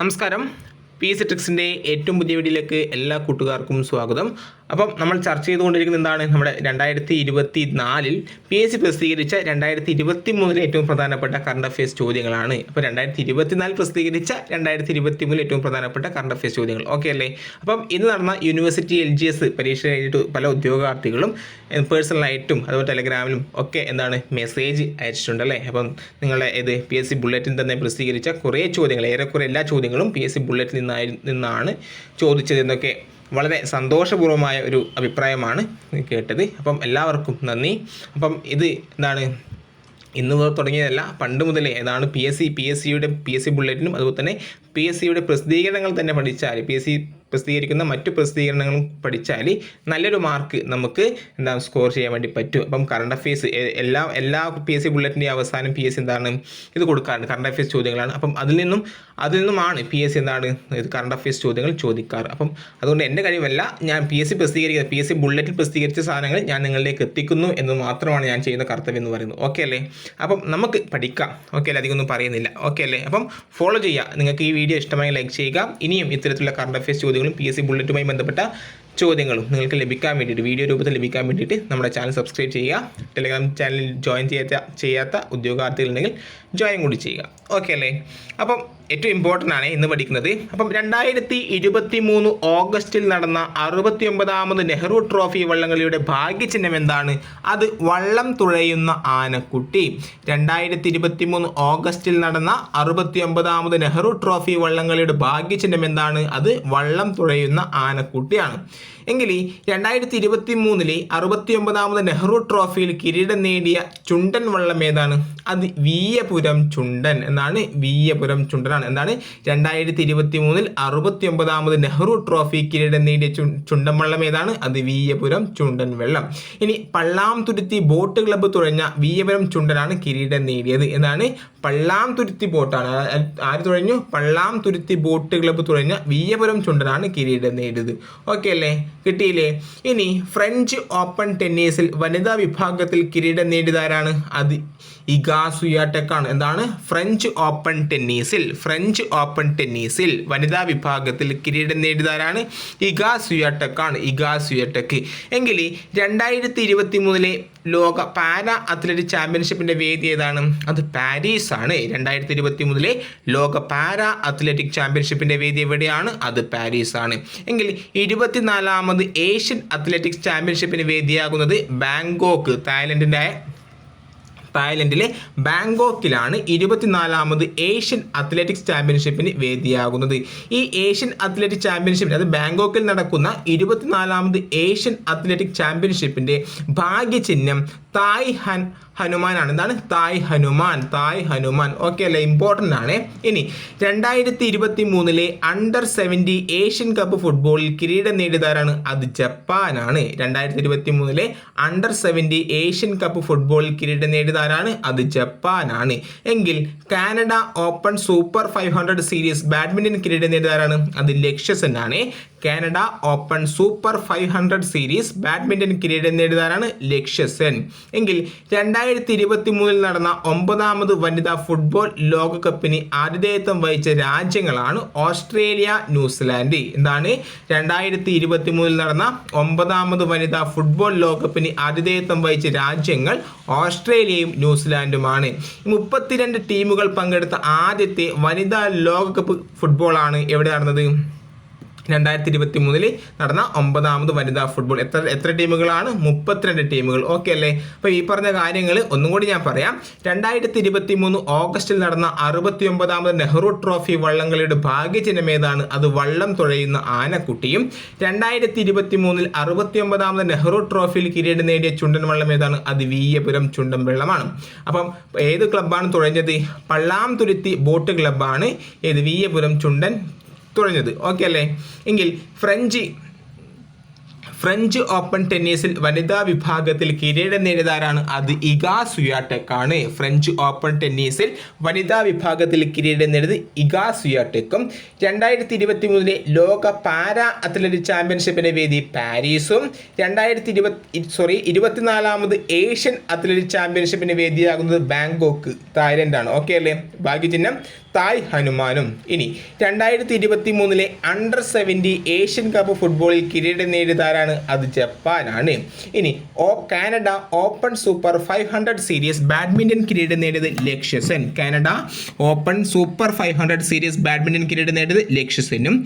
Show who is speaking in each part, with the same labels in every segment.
Speaker 1: നമസ്കാരം. പി സിട്രിക്സിന്റെ ട്രിക്സിന്റെ ഏറ്റവും പുതിയ വീഡിയോയിലേക്ക് എല്ലാ കൂട്ടുകാർക്കും സ്വാഗതം. അപ്പം നമ്മൾ ചർച്ച ചെയ്തുകൊണ്ടിരിക്കുന്ന എന്താണ്? നമ്മുടെ രണ്ടായിരത്തി ഇരുപത്തി നാലിൽ പി എസ് സി പ്രസിദ്ധീകരിച്ച രണ്ടായിരത്തി ഇരുപത്തി മൂന്നിലെ ഏറ്റവും പ്രധാനപ്പെട്ട കറണ്ട് അഫയേഴ്സ് ചോദ്യങ്ങളാണ്. അപ്പോൾ രണ്ടായിരത്തി ഇരുപത്തിനാല് പ്രസിദ്ധീകരിച്ച രണ്ടായിരത്തി ഇരുപത്തി മൂന്നിൽ ഏറ്റവും പ്രധാനപ്പെട്ട കറണ്ട് അഫയേഴ്സ് ചോദ്യങ്ങൾ. ഓക്കെ അല്ലേ? അപ്പം ഇന്ന് നടന്ന യൂണിവേഴ്സിറ്റി എൽ ജി എസ് പരീക്ഷ കഴിഞ്ഞിട്ട് പല ഉദ്യോഗാർത്ഥികളും പേഴ്സണലായിട്ടും അതുപോലെ ടെലഗ്രാമിലും ഒക്കെ എന്താണ് മെസ്സേജ് അയച്ചിട്ടുണ്ട് അല്ലേ? അപ്പം നിങ്ങളെ ഇത് പി എസ് സി ബുള്ളറ്റിൻ തന്നെ പ്രസിദ്ധീകരിച്ച കുറേ ചോദ്യങ്ങൾ ഏറെക്കുറെ എല്ലാ ചോദ്യങ്ങളും പി എസ് സി ബുള്ളറ്റിൽ നിന്നായി നിന്നാണ് ചോദിച്ചത് എന്നൊക്കെ വളരെ സന്തോഷപൂർവമായ ഒരു അഭിപ്രായമാണ് കേട്ടത്. അപ്പം എല്ലാവർക്കും നന്ദി. അപ്പം ഇത് എന്താണ്? ഇന്ന് തുടങ്ങിയതല്ല. പണ്ട് മുതലേ ഏതാണ് P S C P S സിയുടെ പി എസ് സി ബുള്ളറ്റിനും അതുപോലെ തന്നെ പി എസ് സിയുടെ പ്രസിദ്ധീകരണങ്ങൾ തന്നെ പഠിച്ചാൽ പി എസ് സി പ്രസിദ്ധീകരിക്കുന്ന മറ്റു പ്രസിദ്ധീകരണങ്ങളും പഠിച്ചാൽ നല്ലൊരു മാർക്ക് നമുക്ക് എന്താ സ്കോർ ചെയ്യാൻ വേണ്ടി പറ്റും. അപ്പം കറണ്ട് അഫയേഴ്സ് എല്ലാ എല്ലാ പി എസ് സി അവസാനം പി എസ് സി എന്താണ് ഇത് കൊടുക്കാറുണ്ട്. കറണ്ട് അഫയേഴ്സ് ചോദ്യങ്ങളാണ്. അപ്പം അതിൽ നിന്നും അതിൽ നിന്നുമാണ് പി എസ് സി എന്താണ് ഇത് കറണ്ട് അഫയേഴ്സ് ചോദ്യങ്ങൾ ചോദിക്കാറ്. അപ്പം അതുകൊണ്ട് എന്റെ കഴിവല്ല ഞാൻ പി എസ് സി പ്രസിദ്ധീകരിക്കുന്ന പി എസ് സി ബുള്ളറ്റിൽ പ്രസിദ്ധീകരിച്ച സാധനങ്ങൾ ഞാൻ നിങ്ങളിലേക്ക് എത്തിക്കുന്നു എന്ന് മാത്രമാണ് ഞാൻ ചെയ്യുന്ന കർത്തവ്യം എന്ന് പറയുന്നത്. ഓക്കെ അല്ലേ? അപ്പം നമുക്ക് പഠിക്കാം. ഓക്കെ അല്ലേ? അധികമൊന്നും പറയുന്നില്ല. ഓക്കെ അല്ലേ? അപ്പം ഫോളോ ചെയ്യുക. നിങ്ങൾക്ക് ഈ വീഡിയോ ഇഷ്ടമായി ലൈക്ക് ചെയ്യുക. ഇനിയും ഇത്തരത്തിലുള്ള കറണ്ട് അഫയേഴ്സ് ചോദ്യങ്ങളും പി എസ് സി ബുള്ളറ്റുമായി ബന്ധപ്പെട്ട ചോദ്യങ്ങളും നിങ്ങൾക്ക് ലഭിക്കാൻ വേണ്ടിയിട്ട് വീഡിയോ രൂപത്തിൽ ലഭിക്കാൻ വേണ്ടിയിട്ട് നമ്മുടെ ചാനൽ സബ്സ്ക്രൈബ് ചെയ്യുക. ടെലിഗ്രാം ചാനലിൽ ജോയിൻ ചെയ്യാത്ത ചെയ്യാത്ത ഉദ്യോഗാർത്ഥികളുണ്ടെങ്കിൽ ജോയിൻ കൂടി ചെയ്യുക. ഓക്കെ അല്ലേ? അപ്പം ഏറ്റവും ഇമ്പോർട്ടന്റ് ആണ് ഇന്ന് പഠിക്കുന്നത്. അപ്പം രണ്ടായിരത്തി ഇരുപത്തി മൂന്ന് ഓഗസ്റ്റിൽ നടന്ന അറുപത്തി ഒമ്പതാമത് നെഹ്റു ട്രോഫി വള്ളംകളിയുടെ ഭാഗ്യചിഹ്നം എന്താണ്? അത് വള്ളം തുഴയുന്ന ആനക്കുട്ടി. രണ്ടായിരത്തി ഇരുപത്തി മൂന്ന് ഓഗസ്റ്റിൽ നടന്ന അറുപത്തി ഒമ്പതാമത് നെഹ്റു ട്രോഫി വള്ളംകളിയുടെ ഭാഗ്യചിഹ്നം എന്താണ്? അത് വള്ളം തുഴയുന്ന ആനക്കുട്ടിയാണ്. എങ്കിൽ ഈ രണ്ടായിരത്തി ഇരുപത്തി മൂന്നിലെ അറുപത്തി ഒമ്പതാമത് നെഹ്റു ട്രോഫിയിൽ കിരീടം നേടിയ ചുണ്ടൻ വള്ളം ഏതാണ്? അത് വീയപുരം ചുണ്ടൻ എന്നാണ് വീയപുരം ചുണ്ടനാണ്. എന്താണ്? രണ്ടായിരത്തി ഇരുപത്തി മൂന്നിൽ അറുപത്തി ഒമ്പതാമത് നെഹ്റു ട്രോഫി കിരീടം നേടിയ ചുണ്ടൻ വള്ളം ഏതാണ്? അത് വീയപുരം ചുണ്ടൻ വെള്ളം. ഇനി പള്ളാം തുരുത്തി ബോട്ട് ക്ലബ്ബ് തുഴഞ്ഞ വീയപുരം ചുണ്ടനാണ് കിരീടം നേടിയത്. എന്നാണ് പള്ളാം തുരുത്തി ബോട്ടാണ്. ആര് തുഴഞ്ഞു പള്ളാം തുരുത്തി ബോട്ട് ക്ലബ്ബ് തുഴഞ്ഞ വീയപുരം ചുണ്ടനാണ് കിരീടം നേടിയത്. ഓക്കെ അല്ലേ? കിട്ടിയില്ലേ? ഇനി ഫ്രഞ്ച് ഓപ്പൺ ടെന്നീസിൽ വനിതാ വിഭാഗത്തിൽ കിരീടം നേടിയതാരാണ്? അത് ഇഗാസുയാടെക്കാണ് എന്താണ്? ഫ്രഞ്ച് ഓപ്പൺ ടെന്നീസിൽ ഫ്രഞ്ച് ഓപ്പൺ ടെന്നീസിൽ വനിതാ വിഭാഗത്തിൽ കിരീടം നേടിയതാരാണ്? ഇഗാസുയാടെക്കാണ് ഇഗാസുയാടെക്ക് എങ്കിൽ രണ്ടായിരത്തി ഇരുപത്തി മൂന്നിലെ ലോക പാരാ അത്ലറ്റിക് ചാമ്പ്യൻഷിപ്പിന്റെ വേദി ഏതാണ്? അത് പാരീസ് ആണ് രണ്ടായിരത്തി ഇരുപത്തി മൂന്നിലെ ലോക പാരാ അത്ലറ്റിക് ചാമ്പ്യൻഷിപ്പിന്റെ വേദി എവിടെയാണ്? അത് പാരീസ് ആണ് എങ്കിൽ ഇരുപത്തിനാലാമത് ഏഷ്യൻ അത്ലറ്റിക്സ് ചാമ്പ്യൻഷിപ്പിന് വേദിയാകുന്നത് ബാങ്കോക്ക് തായ്ലൻഡിന്റെ തായ്ലൻഡിലെ ബാങ്കോക്കിലാണ് ഇരുപത്തിനാലാമത് ഏഷ്യൻ അത്ലറ്റിക്സ് ചാമ്പ്യൻഷിപ്പിന് വേദിയാകുന്നത്. ഈ ഏഷ്യൻ അത്ലറ്റിക് ചാമ്പ്യൻഷിപ്പിന് അത് ബാങ്കോക്കിൽ നടക്കുന്ന ഇരുപത്തിനാലാമത് ഏഷ്യൻ അത്ലറ്റിക് ചാമ്പ്യൻഷിപ്പിന്റെ ഭാഗ്യചിഹ്നം തായ് ഹൻ ഹനുമാനാണ്. എന്താണ്? Thai Hanuman Thai Hanuman. Okay അല്ലേ? ഇമ്പോർട്ടന്റ് ആണ്. ഇനി രണ്ടായിരത്തി ഇരുപത്തി മൂന്നിലെ അണ്ടർ സെവന്റി ഏഷ്യൻ കപ്പ് ഫുട്ബോളിൽ കിരീടം നേടിയതാരാണ്? അത് ജപ്പാനാണ്. രണ്ടായിരത്തി ഇരുപത്തി മൂന്നിലെ അണ്ടർ സെവന്റി ഏഷ്യൻ കപ്പ് ഫുട്ബോളിൽ കിരീടം നേടിയതാരാണ്? അത് ജപ്പാനാണ്. എങ്കിൽ Canada open super five hundred series badminton കിരീടം നേടിയതാരാണ്? അത് ലക്ഷ്യസെൻ ആണ് Canada open super five hundred series badminton കിരീടം നേടിയതാരാണ് ലക്ഷ്യസെൻ എങ്കിൽ രണ്ടായിരത്തി ഇരുപത്തി മൂന്നിൽ നടന്ന ഒമ്പതാമത് വനിതാ ഫുട്ബോൾ ലോകകപ്പിന് ആതിഥേയത്വം വഹിച്ച രാജ്യങ്ങളാണ് ഓസ്ട്രേലിയ ന്യൂസിലാൻഡ്. എന്താണ്? രണ്ടായിരത്തി ഇരുപത്തി മൂന്നിൽ നടന്ന ഒമ്പതാമത് വനിതാ ഫുട്ബോൾ ലോകകപ്പിന് ആതിഥേയത്വം വഹിച്ച രാജ്യങ്ങൾ ഓസ്ട്രേലിയയും ന്യൂസിലാൻഡുമാണ്. മുപ്പത്തിരണ്ട് ടീമുകൾ പങ്കെടുത്ത ആദ്യത്തെ വനിതാ ലോകകപ്പ് ഫുട്ബോളാണ് എവിടെ നടന്നത്? രണ്ടായിരത്തി ഇരുപത്തി മൂന്നിൽ നടന്ന ഒമ്പതാമത് വനിതാ ഫുട്ബോൾ. എത്ര എത്ര ടീമുകളാണ്? മുപ്പത്തിരണ്ട് ടീമുകൾ. ഓക്കെ അല്ലേ? അപ്പോൾ ഈ പറഞ്ഞ കാര്യങ്ങൾ ഒന്നും കൂടി ഞാൻ പറയാം. രണ്ടായിരത്തി ഇരുപത്തി മൂന്ന് ഓഗസ്റ്റിൽ നടന്ന അറുപത്തി ഒമ്പതാമത് നെഹ്റു ട്രോഫി വള്ളംകളിയുടെ ഭാഗ്യചിഹ്നം ഏതാണ്? അത് വള്ളം തുഴയുന്ന ആനക്കുട്ടിയും രണ്ടായിരത്തി ഇരുപത്തി മൂന്നിൽ അറുപത്തി ഒമ്പതാമത് നെഹ്റു ട്രോഫിയിൽ കിരീടം നേടിയ ചുണ്ടൻ വള്ളം ഏതാണ്? അത് വീയപുരം ചുണ്ടൻ വെള്ളമാണ്. അപ്പം ഏത് ക്ലബ്ബാണ് തുഴഞ്ഞത്? പള്ളാം തുരുത്തി ബോട്ട് ക്ലബ്ബാണ് ഏത്? വീയപുരം ചുണ്ടൻ തുഴഞ്ഞത് ഓക്കെ അല്ലേ? എങ്കിൽ ഫ്രഞ്ച് ഫ്രഞ്ച് ഓപ്പൺ ടെന്നീസിൽ വനിതാ വിഭാഗത്തിൽ കിരീടം നേടിയതാരാണ്? അത് ഇഗാ സുയാടെക് ആണ് ഫ്രഞ്ച് ഓപ്പൺ ടെന്നീസിൽ വനിതാ വിഭാഗത്തിൽ കിരീടം നേടിയത് ഇഗാ സുയാട്ടെക്കും. രണ്ടായിരത്തി ഇരുപത്തി മൂന്നിലെ ലോക പാരാ അത്ലറ്റിക് ചാമ്പ്യൻഷിപ്പിന്റെ വേദി പാരീസും. രണ്ടായിരത്തി ഇരുപത്തി സോറി ഇരുപത്തിനാലാമത് ഏഷ്യൻ അത്ലറ്റിക് ചാമ്പ്യൻഷിപ്പിന്റെ വേദിയാകുന്നത് ബാങ്കോക്ക് തായ്ലൻഡാണ്. ഓക്കെ അല്ലേ? ഭാഗ്യചിഹ്നം തായ് ഹനുമാനും. ഇനി രണ്ടായിരത്തി ഇരുപത്തി മൂന്നിലെ അണ്ടർ സെവന്റി ഏഷ്യൻ കപ്പ് ഫുട്ബോളിൽ കിരീടം നേടിയതാരാണ്? അത് ജപ്പാനാണ്. ഇനി ഓ Canada open super five hundred series badminton കിരീടം നേടിയത് Lakshya Sen. Canada open super five hundred series badminton കിരീടം നേടിയത് ലക്ഷ്യസെനും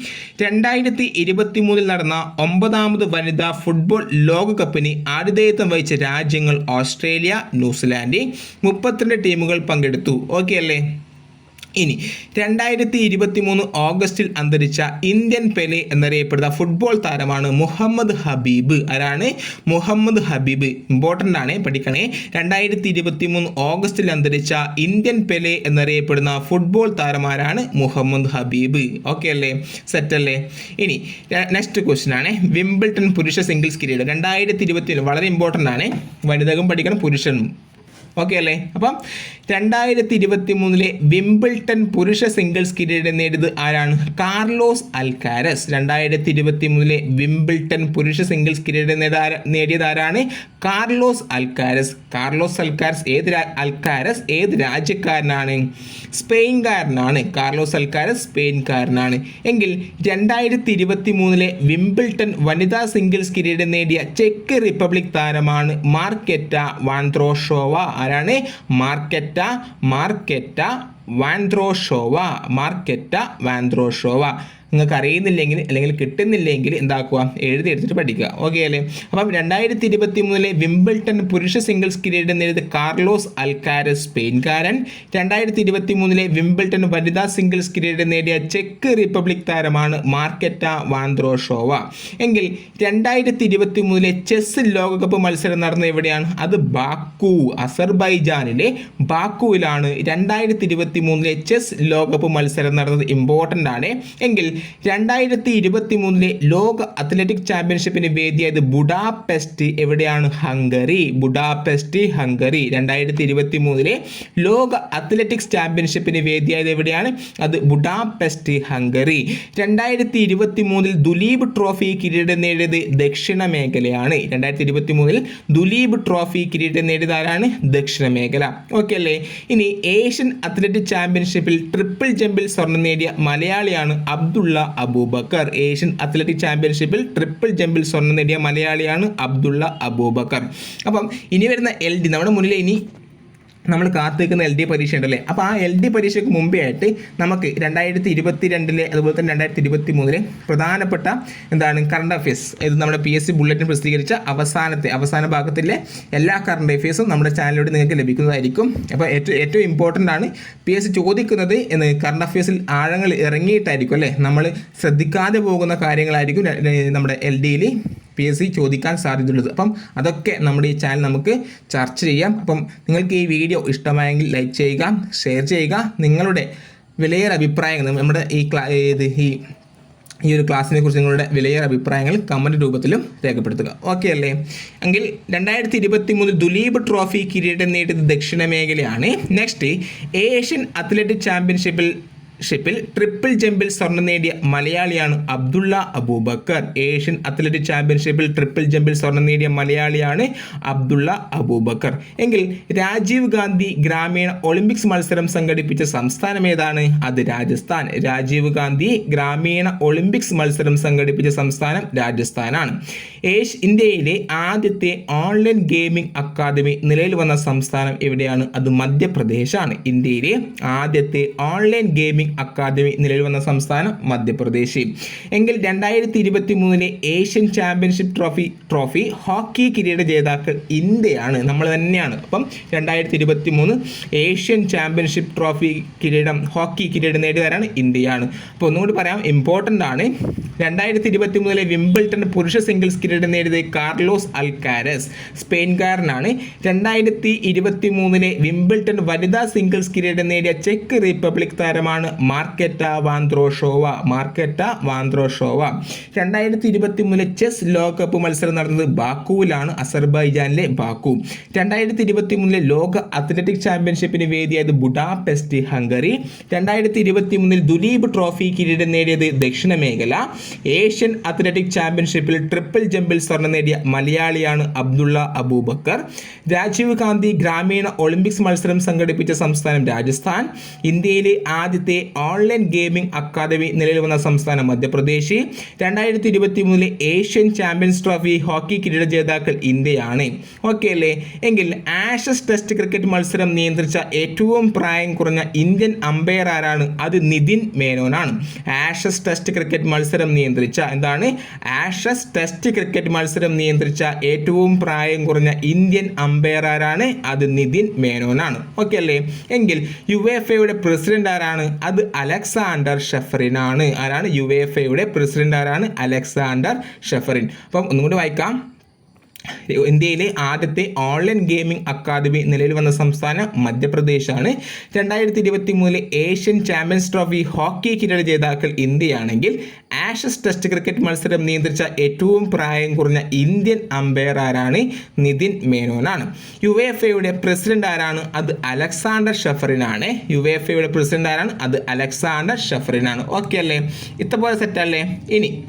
Speaker 1: രണ്ടായിരത്തി ഇരുപത്തി മൂന്നിൽ നടന്ന ഒമ്പതാമത് വനിതാ ഫുട്ബോൾ ലോകകപ്പിന് ആതിഥേയത്വം വഹിച്ച രാജ്യങ്ങൾ ഓസ്ട്രേലിയ ന്യൂസിലാൻഡ് മുപ്പത്തിരണ്ട് ടീമുകൾ പങ്കെടുത്തു. ഓക്കെ അല്ലേ? ഇനി രണ്ടായിരത്തി ഇരുപത്തി മൂന്ന് ഓഗസ്റ്റിൽ അന്തരിച്ച ഇന്ത്യൻ പെലെ എന്നറിയപ്പെടുന്ന ഫുട്ബോൾ താരമാണ് മുഹമ്മദ് ഹബീബ്. ആരാണ്? മുഹമ്മദ് ഹബീബ്. ഇമ്പോർട്ടന്റ് ആണ് പഠിക്കണേ. രണ്ടായിരത്തി ഇരുപത്തി മൂന്ന് ഓഗസ്റ്റിൽ അന്തരിച്ച ഇന്ത്യൻ പെലെ എന്നറിയപ്പെടുന്ന ഫുട്ബോൾ താരമാരാണ് മുഹമ്മദ് ഹബീബ്. ഓക്കെ അല്ലേ? സെറ്റ് അല്ലേ? ഇനി നെക്സ്റ്റ് ക്വസ്റ്റ്യൻ ആണ്. വിംബിൾട്ടൺ പുരുഷ സിംഗിൾസ് കിരീടം. രണ്ടായിരത്തി ഇരുപത്തി വളരെ ഇമ്പോർട്ടന്റ് ആണ്. വനിതകളും പഠിക്കണം പുരുഷനും. ഓക്കെ അല്ലേ? അപ്പം രണ്ടായിരത്തി ഇരുപത്തി മൂന്നിലെ വിംബിൾട്ടൺ പുരുഷ സിംഗിൾസ് കിരീടം നേടിയത് ആരാണ്? Carlos Alcaraz. രണ്ടായിരത്തി ഇരുപത്തി മൂന്നിലെ വിംബിൾട്ടൺ പുരുഷ സിംഗിൾസ് കിരീടം നേടാ നേടിയത് ആരാണ്? Carlos Alcaraz. കാർലോസ് അൽക്കാരസ് ഏത് അൽക്കാരസ് ഏത് രാജ്യക്കാരനാണ്? സ്പെയിൻകാരനാണ്. Carlos Alcaraz സ്പെയിൻകാരനാണ്. എങ്കിൽ രണ്ടായിരത്തി ഇരുപത്തി മൂന്നിലെ വിംബിൾട്ടൺ വനിതാ സിംഗിൾസ് കിരീടം നേടിയ ചെക്ക് റിപ്പബ്ലിക് താരമാണ് മാർക്കറ്റ വാൻദ്രോഷോവ ആരാണ്? മാർക്കറ്റ മാർക്കറ്റ വാൻഡ്രോഷോവ. മാർക്കറ്റ വാൻദ്രോഷോവ നിങ്ങൾക്ക് അറിയുന്നില്ലെങ്കിൽ അല്ലെങ്കിൽ കിട്ടുന്നില്ലെങ്കിൽ എന്താക്കുക? എഴുതി എടുത്തിട്ട് പഠിക്കുക. ഓക്കെ അല്ലേ? അപ്പം രണ്ടായിരത്തി ഇരുപത്തി മൂന്നിലെ വിംബിൾട്ടൺ പുരുഷ സിംഗിൾസ് കിരീടം നേടിയത് കാർലോസ് അൽക്കാരസ് സ്പെയിൻകാരൻ. രണ്ടായിരത്തി ഇരുപത്തി മൂന്നിലെ വിംബിൾട്ടൺ വനിതാ സിംഗിൾസ് കിരീടം നേടിയ ചെക്ക് റിപ്പബ്ലിക് താരമാണ് മാർക്കറ്റ വാന്ദ്രോഷോവ എങ്കിൽ രണ്ടായിരത്തി ഇരുപത്തി മൂന്നിലെ ചെസ് ലോകകപ്പ് മത്സരം നടന്നത് എവിടെയാണ്? അത് ബാക്കു അസർബൈജാനിലെ ബാക്കുവിലാണ്. രണ്ടായിരത്തി ഇരുപത്തി മൂന്നിലെ ചെസ് ലോകകപ്പ് മത്സരം നടന്നത് ഇമ്പോർട്ടന്റ് ആണ്. എങ്കിൽ രണ്ടായിരത്തി ഇരുപത്തി മൂന്നിലെ ലോക അത്ലറ്റിക് ചാമ്പ്യൻഷിപ്പിന് വേദിയായത് ബുഡാപെസ്റ്റ് എവിടെയാണ്? ഹംഗറി. Budapest Hungary. രണ്ടായിരത്തി ഇരുപത്തി മൂന്നിലെ ലോക അത്ലറ്റിക്സ് ചാമ്പ്യൻഷിപ്പിന് വേദിയായത് എവിടെയാണ്? അത് ബുഡാപെസ്റ്റ് ഹംഗറി. രണ്ടായിരത്തി ഇരുപത്തി മൂന്നിൽ ദുലീപ് ട്രോഫി കിരീടം നേടിയത് ദക്ഷിണ മേഖലയാണ്. രണ്ടായിരത്തി ഇരുപത്തി മൂന്നിൽ ദുലീപ് ട്രോഫി കിരീടം നേടിയത് ആരാണ്? ദക്ഷിണ മേഖല. ഓക്കെ അല്ലേ? ഇനി ഏഷ്യൻ അത്ലറ്റിക് ചാമ്പ്യൻഷിപ്പിൽ ട്രിപ്പിൾ ജമ്പിൽ സ്വർണം നേടിയ മലയാളിയാണ് അബ്ദുള്ള അബൂബക്കർ ഏഷ്യൻ അത്ലറ്റിക് ചാമ്പ്യൻഷിപ്പിൽ ട്രിപ്പിൾ ജമ്പിൽ സ്വർണം നേടിയ മലയാളിയാണ് അബ്ദുള്ള അബൂബക്കർ. അപ്പം ഇനി വരുന്ന എൽ ഡി നമ്മുടെ മുന്നിൽ ഇനി നമ്മൾ കാത്തിരിക്കുന്ന എൽ ഡി പരീക്ഷ ഉണ്ടല്ലേ അപ്പോൾ ആ എൽ ഡി പരീക്ഷയ്ക്ക് മുമ്പേ ആയിട്ട് നമുക്ക് രണ്ടായിരത്തി ഇരുപത്തി രണ്ടിലെ അതുപോലെ തന്നെ രണ്ടായിരത്തി ഇരുപത്തി മൂന്നിലെ പ്രധാനപ്പെട്ട എന്താണ് കറണ്ട് അഫയേഴ്സ് ഇത് നമ്മുടെ പി എസ് സി ബുള്ളറ്റിൻ പ്രസിദ്ധീകരിച്ച അവസാനത്തെ അവസാന ഭാഗത്തിലെ എല്ലാ കറണ്ട് അഫയേഴ്സും നമ്മുടെ ചാനലിലൂടെ നിങ്ങൾക്ക് ലഭിക്കുന്നതായിരിക്കും. അപ്പോൾ ഏറ്റവും ഏറ്റവും ഇമ്പോർട്ടന്റ് ആണ് പി എസ് സി ചോദിക്കുന്നത് എന്ന് കറണ്ട് അഫയേഴ്സിൽ ആഴങ്ങൾ ഇറങ്ങിയിട്ടായിരിക്കും അല്ലേ? നമ്മൾ ശ്രദ്ധിക്കാതെ പോകുന്ന കാര്യങ്ങളായിരിക്കും നമ്മുടെ എൽ ഡിയിൽ പി എസ് സി ചോദിക്കാൻ സാധ്യതയുള്ളത്. അപ്പം അതൊക്കെ നമ്മുടെ ഈ ചാനൽ നമുക്ക് ചർച്ച ചെയ്യാം. അപ്പം നിങ്ങൾക്ക് ഈ വീഡിയോ ഇഷ്ടമായെങ്കിൽ ലൈക്ക് ചെയ്യുക ഷെയർ ചെയ്യുക. നിങ്ങളുടെ വിലയേറെ അഭിപ്രായങ്ങൾ നമ്മുടെ ഈ ക്ലാ ഇത് ഈ ഈ ഒരു ക്ലാസ്സിനെ കുറിച്ച് നിങ്ങളുടെ വിലയേറെ അഭിപ്രായങ്ങൾ കമന്റ് രൂപത്തിലും രേഖപ്പെടുത്തുക. ഓക്കെ അല്ലേ? എങ്കിൽ രണ്ടായിരത്തി ഇരുപത്തി മൂന്ന് ദുലീപ് ട്രോഫി കിരീടം നേടിയത് ദക്ഷിണ മേഖലയാണ്. നെക്സ്റ്റ് ഏഷ്യൻ അത്ലറ്റിക് ചാമ്പ്യൻഷിപ്പിൽ ഷിപ്പിൽ ട്രിപ്പിൾ ജമ്പിൽ സ്വർണം നേടിയ മലയാളിയാണ് അബ്ദുള്ള അബൂബക്കർ. ഏഷ്യൻ അത്ലറ്റിക് ചാമ്പ്യൻഷിപ്പിൽ ട്രിപ്പിൾ ജമ്പിൽ സ്വർണം നേടിയ മലയാളിയാണ് അബ്ദുള്ള അബൂബക്കർ. എങ്കിൽ രാജീവ് ഗാന്ധി ഗ്രാമീണ ഒളിമ്പിക്സ് മത്സരം സംഘടിപ്പിച്ച സംസ്ഥാനം ഏതാണ്? അത് രാജസ്ഥാൻ. രാജീവ് ഗാന്ധി ഗ്രാമീണ ഒളിമ്പിക്സ് മത്സരം സംഘടിപ്പിച്ച സംസ്ഥാനം രാജസ്ഥാനാണ്. ഏഷ് ഇന്ത്യയിലെ ആദ്യത്തെ ഓൺലൈൻ ഗെയിമിംഗ് അക്കാദമി നിലയിൽ വന്ന സംസ്ഥാനം എവിടെയാണ്? അത് മധ്യപ്രദേശാണ്. ഇന്ത്യയിലെ ആദ്യത്തെ ഓൺലൈൻ ഗെയിമിംഗ് അക്കാദമി നിലവിൽ വന്ന സംസ്ഥാനം മധ്യപ്രദേശ്. എങ്കിൽ രണ്ടായിരത്തി ഇരുപത്തി മൂന്നിലെ Asian championship trophy trophy hockey കിരീട ജേതാക്കൾ ഇന്ത്യയാണ് നമ്മൾ തന്നെയാണ്. അപ്പം രണ്ടായിരത്തി ഇരുപത്തി മൂന്ന് ഏഷ്യൻ ചാമ്പ്യൻഷിപ്പ് ട്രോഫി കിരീടം ഹോക്കി കിരീടം നേടിയതാരാണ് ഇന്ത്യയാണ്. അപ്പോൾ ഒന്നുകൂടി പറയാം ഇമ്പോർട്ടന്റ് ആണ്. രണ്ടായിരത്തി ഇരുപത്തി മൂന്നിലെ വിംബിൾട്ടൺ പുരുഷ സിംഗിൾസ് കിരീടം നേടിയത് കാർലോസ് അൽക്കാരസ് സ്പെയിൻകാരനാണ്. രണ്ടായിരത്തി ഇരുപത്തി മൂന്നിലെ വിംബിൾട്ടൺ വനിതാ സിംഗിൾസ് കിരീടം നേടിയ ചെക്ക് റിപ്പബ്ലിക് താരമാണ് മാർക്കറ്റ വാന്ത്രോഷോവ മാർക്കറ്റ വാന്ത്രോഷോവ. രണ്ടായിരത്തി ഇരുപത്തി മൂന്നിലെ ചെസ് ലോകകപ്പ് മത്സരം നടന്നത് ബാക്കുവിലാണ് അസർബൈജാനിലെ ബാക്കു. രണ്ടായിരത്തി ഇരുപത്തി മൂന്നിലെ ലോക അത്ലറ്റിക് ചാമ്പ്യൻഷിപ്പിന് വേദിയായത് ബുഡാപെസ്റ്റ് ഹംഗറി. രണ്ടായിരത്തി ഇരുപത്തി മൂന്നിൽ ദുലീപ് ട്രോഫി കിരീടം നേടിയത് ദക്ഷിണ മേഖല. ഏഷ്യൻ അത്ലറ്റിക് ചാമ്പ്യൻഷിപ്പിൽ ട്രിപ്പിൾ ജമ്പിൽ സ്വർണം നേടിയ മലയാളിയാണ് അബ്ദുള്ള അബൂബക്കർ. രാജീവ് ഗാന്ധി ഗ്രാമീണ ഒളിമ്പിക്സ് മത്സരം സംഘടിപ്പിച്ച സംസ്ഥാനം രാജസ്ഥാൻ. ഇന്ത്യയിലെ ആദ്യത്തെ ഓൺലൈൻ ഗെയിമിംഗ് അക്കാദമി നിലവിൽ വന്ന സംസ്ഥാനം മധ്യപ്രദേശ്. രണ്ടായിരത്തി ഇരുപത്തി മൂന്നിലെ ഏഷ്യൻ ചാമ്പ്യൻസ് ട്രോഫി ഹോക്കി കിരീട ജേതാക്കൾ ഇന്ത്യയാണ്. ഓക്കെ അല്ലേ? എങ്കിൽ ആഷസ് ടെസ്റ്റ് ക്രിക്കറ്റ് മത്സരം നിയന്ത്രിച്ച ഏറ്റവും പ്രായം കുറഞ്ഞ ഇന്ത്യൻ അമ്പയർ ആരാണ്? അത് നിതിൻ മേനോനാണ്. ആഷസ് ടെസ്റ്റ് ക്രിക്കറ്റ് മത്സരം നിയന്ത്രിച്ച എന്താണ്? ആഷസ് ടെസ്റ്റ് ക്രിക്കറ്റ് മത്സരം നിയന്ത്രിച്ച ഏറ്റവും പ്രായം കുറഞ്ഞ ഇന്ത്യൻ അമ്പയർ ആരാണ്? അത് നിതിൻ മേനോനാണ്. ഓക്കെ അല്ലേ? എങ്കിൽ യു എഫ് എയുടെ പ്രസിഡന്റ് ആരാണ്? അത് അലക്സാണ്ടർ ഷെഫറിൻ ആണ് ആരാണ്? യു എഫ് എയുടെ പ്രസിഡന്റ് ആരാണ്? Alexander Ceferin. അപ്പം ഒന്നുകൂടി വായിക്കാം. ഇന്ത്യയിലെ ആദ്യത്തെ ഓൺലൈൻ ഗെയിമിംഗ് അക്കാദമി നിലവിൽ വന്ന സംസ്ഥാനം മധ്യപ്രദേശാണ്. രണ്ടായിരത്തി ഇരുപത്തി മൂന്നിലെ ഏഷ്യൻ ചാമ്പ്യൻസ് ട്രോഫി ഹോക്കി കിരീട ജേതാക്കൾ ഇന്ത്യയാണെങ്കിൽ ആഷസ് ടെസ്റ്റ് ക്രിക്കറ്റ് മത്സരം നിയന്ത്രിച്ച ഏറ്റവും പ്രായം കുറഞ്ഞ ഇന്ത്യൻ അമ്പയർ ആരാണ്? നിതിൻ മേനോനാണ്. യു എഫ് എയുടെ പ്രസിഡന്റ് ആരാണ്? അത് അലക്സാണ്ടർ ഷഫറിനാണ്. യു എഫ് എയുടെ പ്രസിഡന്റ് ആരാണ്? അത് അലക്സാണ്ടർ ഷഫറിനാണ്. ഓക്കെ അല്ലേ? ഇത്തപോലെ സെറ്റല്ലേ ഇനി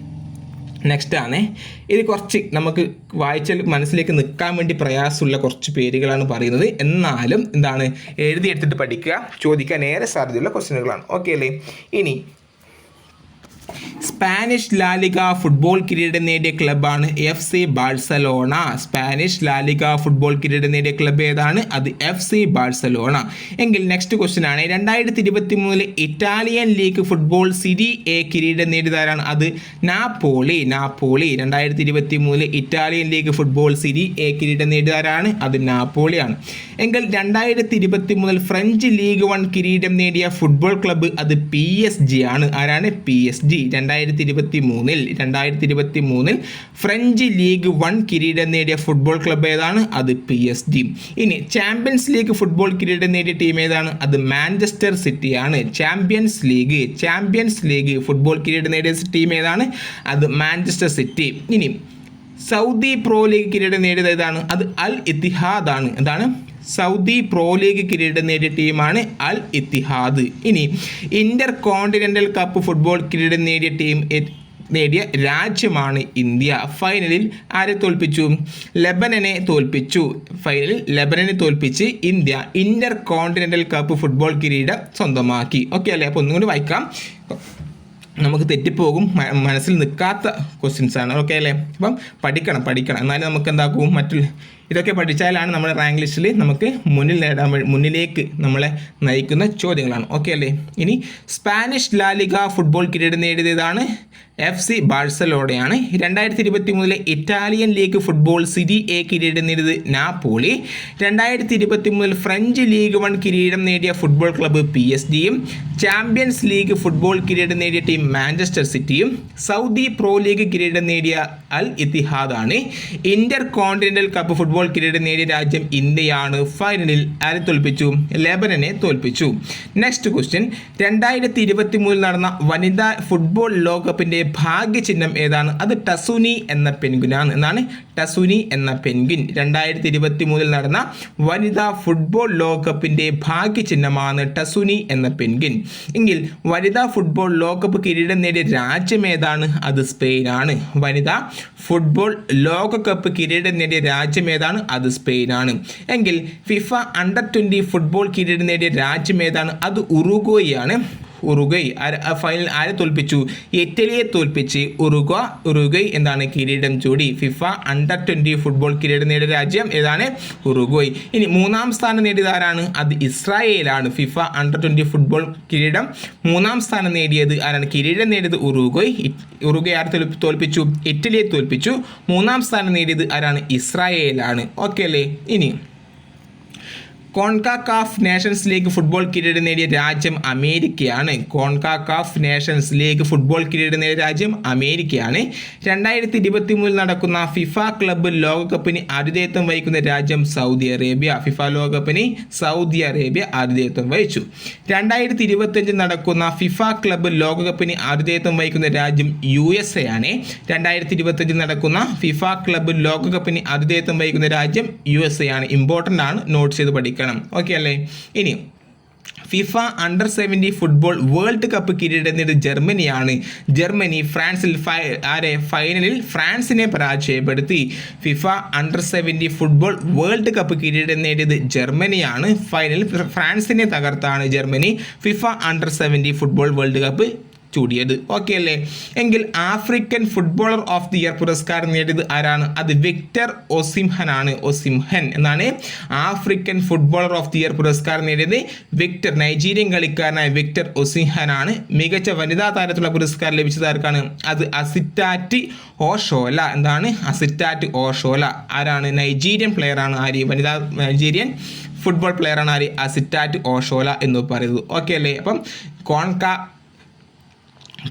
Speaker 1: നെക്സ്റ്റ് ആണേ. ഇത് കുറച്ച് നമുക്ക് വായിച്ചാൽ മനസ്സിലേക്ക് നിൽക്കാൻ വേണ്ടി പ്രയാസമുള്ള കുറച്ച് പേരുകളാണ് പറയുന്നത്. എന്നാലും എന്താണ് എഴുതിയെടുത്തിട്ട് പഠിക്കുക ചോദിക്കാൻ ഏറെ സാധ്യതയുള്ള ക്വസ്റ്റ്യനുകളാണ് ഓക്കെ അല്ലേ? ഇനി സ്പാനിഷ് ലാലിക ഫുട്ബോൾ കിരീടം നേടിയ ക്ലബ്ബാണ് F C Barcelona. Spanish La Liga football കിരീടം നേടിയ ക്ലബ്ബ് ഏതാണ്? അത് എഫ് സി ബാഴ്സലോണ. എങ്കിൽ നെക്സ്റ്റ് ക്വസ്റ്റ്യൻ ആണ്. രണ്ടായിരത്തി ഇരുപത്തി മൂന്നിൽ Italian league football Serie A കിരീടം നേടിയതാരാണ്? അത് നാപ്പോളി. നാപ്പോളി. രണ്ടായിരത്തി ഇരുപത്തി മൂന്നിൽ Italian league football Serie A കിരീടം നേടിയതാരാണ്? അത് നാപ്പോളിയാണ്. എങ്കിൽ രണ്ടായിരത്തി ഇരുപത്തി മൂന്നിൽ ഫ്രഞ്ച് ലീഗ് വൺ കിരീടം നേടിയ ഫുട്ബോൾ ക്ലബ്ബ് അത് പി എസ് ജി ആണ്. ആരാണ്? പി എസ് ജി രണ്ടായിരത്തി ഇരുപത്തി മൂന്നിൽ രണ്ടായിരത്തി ഇരുപത്തി മൂന്നിൽ ഫ്രഞ്ച് ലീഗ് വൺ കിരീടം നേടിയ ഫുട്ബോൾ ക്ലബ്ബ് ഏതാണ്? അത് പി എസ് ഡി ഇനി ചാമ്പ്യൻസ് ലീഗ് ഫുട്ബോൾ കിരീടം നേടിയ ടീം ഏതാണ്? അത് മാഞ്ചസ്റ്റർ സിറ്റിയാണ്. Champions league champions league football കിരീടം നേടിയ ടീം ഏതാണ്? അത് മാഞ്ചസ്റ്റർ സിറ്റി. ഇനി സൗദി പ്രോ ലീഗ് കിരീടം നേടിയത് ഏതാണ്? അത് അൽ ഇത്തിഹാദ് ആണ്. എന്താണ്? സൗദി പ്രോ ലീഗ് കിരീടം നേടിയ ടീമാണ് അൽ ഇത്തിഹാദ്. ഇനി ഇന്റർ കോണ്ടിനെന്റൽ കപ്പ് ഫുട്ബോൾ കിരീടം നേടിയ ടീം നേടിയ രാജ്യമാണ് ഇന്ത്യ. ഫൈനലിൽ ആരെ തോൽപ്പിച്ചു? ലെബനനെ തോൽപ്പിച്ചു. ഫൈനലിൽ ലെബനനെ തോൽപ്പിച്ച് India inter continental cup football കിരീടം സ്വന്തമാക്കി. ഓക്കെ അല്ലേ? അപ്പോൾ ഒന്നുകൂടി വായിക്കാം. നമുക്ക് തെറ്റിപ്പോകും. മനസ്സിൽ നിൽക്കാത്ത ക്വസ്റ്റ്യൻസ് ആണ്. ഓക്കെ അല്ലേ? അപ്പം പഠിക്കണം പഠിക്കണം. എന്നാലും നമുക്ക് എന്താക്കും? മറ്റു ഇതൊക്കെ പഠിച്ചാലാണ് നമ്മുടെ റാങ്ക് ലിസ്റ്റിൽ നമുക്ക് മുന്നിൽ നേടാൻ മുന്നിലേക്ക് നമ്മളെ നയിക്കുന്ന ചോദ്യങ്ങളാണ്. ഓക്കെ അല്ലേ? ഇനി സ്പാനിഷ് ലാലിക ഫുട്ബോൾ കിരീടം നേടിയതാണ് എഫ് സി ബാഴ്സലോണയാണ്. രണ്ടായിരത്തി ഇരുപത്തി മൂന്നിലെ Italian league football Serie A കിരീടം നേടിയത് നാപ്പോളി. രണ്ടായിരത്തി ഇരുപത്തി മൂന്നിൽ ഫ്രഞ്ച് ലീഗ് വൺ കിരീടം നേടിയ ഫുട്ബോൾ ക്ലബ്ബ് പി എസ് ഡിയും ചാമ്പ്യൻസ് ലീഗ് ഫുട്ബോൾ കിരീടം നേടിയ ടീം മാഞ്ചസ്റ്റർ സിറ്റിയും സൗദി പ്രോ ലീഗ് കിരീടം നേടിയ അൽ ഇത്തിഹാദാണ് ഇന്റർ കോണ്ടിനെന്റൽ കപ്പ് ഫുട്ബോൾ കിരീടം നേടിയ രാജ്യം ഇന്ത്യയാണ്. ഫൈനലിൽ ആരെ തോൽപ്പിച്ചു? ലെബനനെ തോൽപ്പിച്ചു. നെക്സ്റ്റ് ക്വസ്റ്റ്യൻ രണ്ടായിരത്തി ഇരുപത്തി മൂന്നിൽ നടന്ന വനിതാ ഫുട്ബോൾ ലോകകപ്പിന്റെ ഭാഗ്യചിഹ്നം ഏതാണ്? അത് ടസുനി എന്ന പെൻഗുനാണ് എന്നാണ് ടസുനി എന്ന പെൻഗുൻ രണ്ടായിരത്തി ഇരുപത്തി മൂന്നിൽ നടന്ന വനിതാ ഫുട്ബോൾ ലോകകപ്പിന്റെ ഭാഗ്യചിഹ്നമാണ് ടസുനി എന്ന പെൻഗുൻ എങ്കിൽ വനിതാ ഫുട്ബോൾ ലോകകപ്പ് കിരീടം നേടിയ രാജ്യം ഏതാണ്? അത് സ്പെയിനാണ്. വനിതാ ഫുട്ബോൾ ലോകകപ്പ് കിരീടം നേടിയ രാജ്യം ഏതാണ്? അത് സ്പെയിനാണ്. എങ്കിൽ ഫിഫ അണ്ടർ ട്വന്റി ഫുട്ബോൾ കിരീടം നേടിയ രാജ്യം ഏതാണ്? അത് ഉറുഗോയാണ് ഉറുഗൈ ഫൈനൽ ആരെ തോൽപ്പിച്ചു? ഇറ്റലിയെ തോൽപ്പിച്ച് ഉറുഗ ഉറുഗൈ എന്താണ് കിരീടം ചൂടി. ഫിഫ അണ്ടർ ട്വന്റി ഫുട്ബോൾ കിരീടം നേടിയ രാജ്യം ഏതാണ്? ഉറുഗോയ് ഇനി മൂന്നാം സ്ഥാനം നേടിയത് ആരാണ്? അത് ഇസ്രായേലാണ്. ഫിഫ അണ്ടർ ട്വന്റി ഫുട്ബോൾ കിരീടം മൂന്നാം സ്ഥാനം നേടിയത് ആരാണ്? കിരീടം നേടിയത് ഉറുഗോയ് ഉറുഗോയ് തോൽപ്പി- തോൽപ്പിച്ചു? ഇറ്റലിയെ തോൽപ്പിച്ചു. മൂന്നാം സ്ഥാനം നേടിയത് ആരാണ്? ഇസ്രായേലാണ്. ഓക്കെ അല്ലേ? ഇനി കോൺകാക്കാഫ് നേഷൻസ് ലീഗ് ഫുട്ബോൾ കിരീടം നേടിയ രാജ്യം അമേരിക്കയാണ്. കോൺകാക്കാഫ് നേഷൻസ് ലീഗ് ഫുട്ബോൾ കിരീടം നേടിയ രാജ്യം അമേരിക്കയാണ്. രണ്ടായിരത്തി ഇരുപത്തി മൂന്നിൽ നടക്കുന്ന ഫിഫ ക്ലബ്ബ് ലോകകപ്പിന് ആതിഥേയത്വം വഹിക്കുന്ന രാജ്യം സൗദി അറേബ്യ. ഫിഫ ലോകകപ്പിന് സൗദി അറേബ്യ ആതിഥേയത്വം വഹിച്ചു. രണ്ടായിരത്തി ഇരുപത്തിയഞ്ചിൽ നടക്കുന്ന ഫിഫ ക്ലബ്ബ് ലോകകപ്പിന് ആതിഥേയത്വം വഹിക്കുന്ന രാജ്യം യു എസ് എ ആണ്. രണ്ടായിരത്തി ഇരുപത്തിയഞ്ചിൽ നടക്കുന്ന ഫിഫ ക്ലബ്ബ് ലോകകപ്പിന് ആതിഥേയത്വം വഹിക്കുന്ന രാജ്യം യു എസ് എ ആണ്. ഇമ്പോർട്ടന്റ് ആണ്. നോട്ട് ചെയ്ത് പഠിക്കണം. ഓക്കെ അല്ലേ? ഇനി FIFA under seventy football world cup കിരീടം ജർമ്മനിയാണ്. ജർമ്മനി ഫ്രാൻസിൽ ഫൈ ആരെ? ഫൈനലിൽ ഫ്രാൻസിനെ പരാജയപ്പെടുത്തി. FIFA under seventy football world cup കിരീടം നേടിയത് ജർമ്മനിയാണ് ഫൈനലിൽ ഫ്രാൻസിനെ തകർത്താണ് Germany. FIFA under seventy football world cup ചൂടിയത്. Okay അല്ലേ? എങ്കിൽ African footballer of the year പുരസ്കാരം നേടിയത് ആരാണ്? അത് വിക്ടർ ഒസിംഹൻ ആണ് ഒസിംഹൻ എന്നാണ് African footballer of the year പുരസ്കാരം നേടിയത്. വിക്ടർ നൈജീരിയൻ കളിക്കാരനായ വിക്ടർ ഒസിംഹൻ ആണ് മികച്ച വനിതാ താരത്തിലുള്ള പുരസ്കാരം ലഭിച്ചത് ആർക്കാണ്? അത് അസിറ്റാറ്റി ഓഷോല എന്താണ് അസിറ്റാറ്റ് ഓഷോല. ആരാണ്? നൈജീരിയൻ പ്ലെയർ ആണ് ആര്? വനിതാ നൈജീരിയൻ ഫുട്ബോൾ പ്ലെയർ ആണ് ആര്? അസിറ്റാറ്റ് ഓഷോല എന്ന് പറയുന്നത്. ഓക്കെ അല്ലേ? അപ്പം കോൺക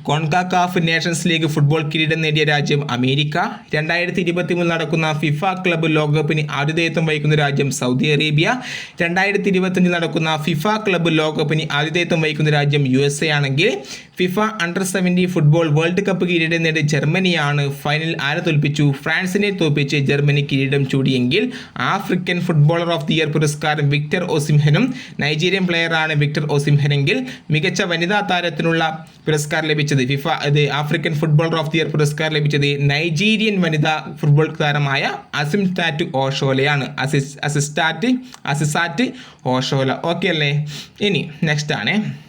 Speaker 1: കോൺകാക്കാഫ് നേഷൻസ് ലീഗ് ഫുട്ബോൾ കിരീടം നേടിയ രാജ്യം അമേരിക്ക. രണ്ടായിരത്തി ഇരുപത്തി മൂന്ന് നടക്കുന്ന ഫിഫ ക്ലബ്ബ് ലോകകപ്പിന് ആതിഥേയത്വം വഹിക്കുന്ന രാജ്യം സൗദി അറേബ്യ. രണ്ടായിരത്തി ഇരുപത്തഞ്ചിൽ നടക്കുന്ന ഫിഫ ക്ലബ്ബ് ലോകകപ്പിന് ആതിഥേയത്വം വഹിക്കുന്ന രാജ്യം യു എസ് എ ആണെങ്കിൽ FIFA under seventy football world cup കിരീടം നേടിയ ജർമ്മനിയാണ് ഫൈനൽ ആരെ തോൽപ്പിച്ചു? ഫ്രാൻസിനെ തോൽപ്പിച്ച് ജർമ്മനി കിരീടം ചൂടിയെങ്കിൽ African footballer of the year പുരസ്കാരം വിക്ടർ ഒസിംഹനും നൈജീരിയൻ പ്ലെയറാണ് വിക്ടർ ഓസിംഹനെങ്കിൽ മികച്ച വനിതാ താരത്തിനുള്ള പുരസ്കാരം ലഭിച്ചത്. ഫിഫ ഇത് African footballer of the year പുരസ്കാരം ലഭിച്ചത് നൈജീരിയൻ വനിതാ ഫുട്ബോൾ താരമായ അസിംസ്റ്റാറ്റ് ഓഷോലയാണ് അസിസ് അസിസ്റ്റാറ്റ് അസിസാറ്റ് ഓഷോല ഓക്കെ അല്ലേ? ഇനി നെക്സ്റ്റ് ആണ്.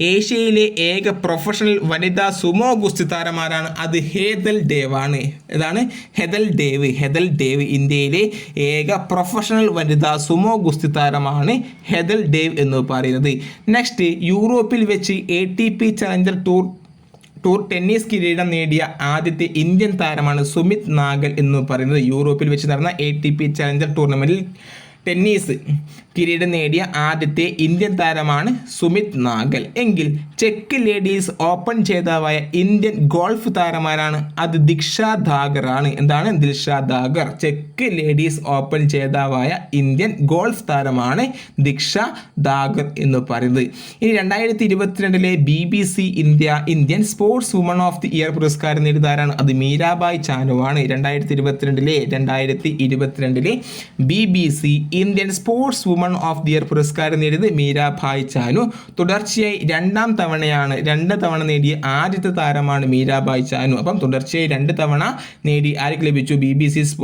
Speaker 1: ഏഷ്യയിലെ ഏക പ്രൊഫഷണൽ വനിതാ സുമോ ഗുസ്തി താരമാരാണ്. അത് ഹേദൽ ഡേവ് ആണ്. ഇതാണ് ഹെദൽ ഡേവ് ഹെദൽ ഡേവ് ഇന്ത്യയിലെ ഏക പ്രൊഫഷണൽ വനിതാ സുമോ ഗുസ്തി താരമാണ് ഹെദൽ ഡേവ് എന്ന് പറയുന്നത്. നെക്സ്റ്റ് യൂറോപ്പിൽ വെച്ച് A T P challenger tour tour tennis കിരീടം നേടിയ ആദ്യത്തെ ഇന്ത്യൻ താരമാണ് സുമിത് നാഗൽ എന്ന് പറയുന്നത്. യൂറോപ്പിൽ വെച്ച് നടന്ന എ ടി പി ചലഞ്ചർ ടൂർണമെന്റിൽ ടെന്നീസ് കിരീടം നേടിയ ആദ്യത്തെ ഇന്ത്യൻ താരമാണ് സുമിത് നാഗൽ. എങ്കിൽ ചെക്ക് ലേഡീസ് ഓപ്പൺ ജേതാവായ ഇന്ത്യൻ ഗോൾഫ് താരമാരാണ് അത് ദിക്ഷ ആണ് എന്താണ് ദിൽഷ ധാഗർ? ചെക്ക് ലേഡീസ് ഓപ്പൺ ജേതാവായ ഇന്ത്യൻ ഗോൾഫ് താരമാണ് ദിക്ഷ ധാഗർ എന്ന് പറയുന്നത്. ഇനി രണ്ടായിരത്തി ഇരുപത്തിരണ്ടിലെ B B C India Indian sports woman of the year പുരസ്കാരം നേടിയതാരാണ് അത് മീരാബായ് ചാനുവാണ്. രണ്ടായിരത്തി ഇരുപത്തിരണ്ടിലെ രണ്ടായിരത്തി ഇരുപത്തിരണ്ടിലെ B B C Indian sports woman of the year പുരസ്കാരം നേടിയത് മീരാഭായ് ചാനു. തുടർച്ചയായി രണ്ടാം തവണയാണ് രണ്ട് തവണ നേടിയ ആദ്യത്തെ താരമാണ് മീരാഭായ് ചാനു. അപ്പം തുടർച്ചയായി രണ്ട് തവണ നേടി ആർക്ക് ലഭിച്ചു? B B C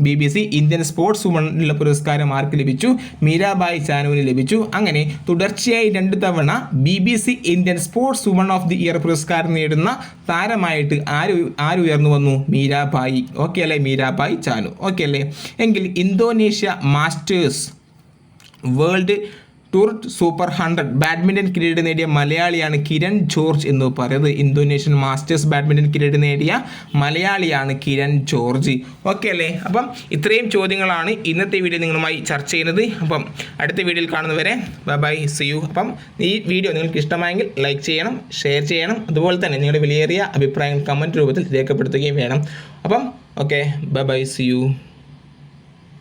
Speaker 1: B B C Indian sports വുമണിനുള്ള പുരസ്കാരം ആർക്ക് ലഭിച്ചു? മീരാബായ് ചാനുവിന് ലഭിച്ചു. അങ്ങനെ തുടർച്ചയായി രണ്ട് തവണ B B C Indian sports woman of the year പുരസ്കാരം നേടുന്ന താരമായിട്ട് ആര് ആര് ഉയർന്നു വന്നു? മീരാബായി ഓക്കെ അല്ലേ? മീരാബായി ചാനു. ഓക്കെ അല്ലേ? എങ്കിൽ Indonesia masters world tour super hundred badminton കിരീടം നേടിയ മലയാളിയാണ് കിരൺ ജോർജ് എന്ന് പറയുന്നത്. ഇന്തോനേഷ്യൻ മാസ്റ്റേഴ്സ് ബാഡ്മിന്റൺ കിരീടം നേടിയ മലയാളിയാണ് കിരൺ ജോർജ്. ഓക്കെ അല്ലേ? അപ്പം ഇത്രയും ചോദ്യങ്ങളാണ് ഇന്നത്തെ വീഡിയോ നിങ്ങളുമായി ചർച്ച ചെയ്യുന്നത്. അപ്പം അടുത്ത വീഡിയോയിൽ കാണുന്നവരെ ബൈ ബൈ സി യു അപ്പം ഈ വീഡിയോ നിങ്ങൾക്ക് ഇഷ്ടമായെങ്കിൽ ലൈക്ക് ചെയ്യണം ഷെയർ ചെയ്യണം. അതുപോലെ തന്നെ നിങ്ങളുടെ വിലയേറിയ അഭിപ്രായങ്ങൾ കമന്റ് രൂപത്തിൽ രേഖപ്പെടുത്തുകയും വേണം. അപ്പം okay bye bye see you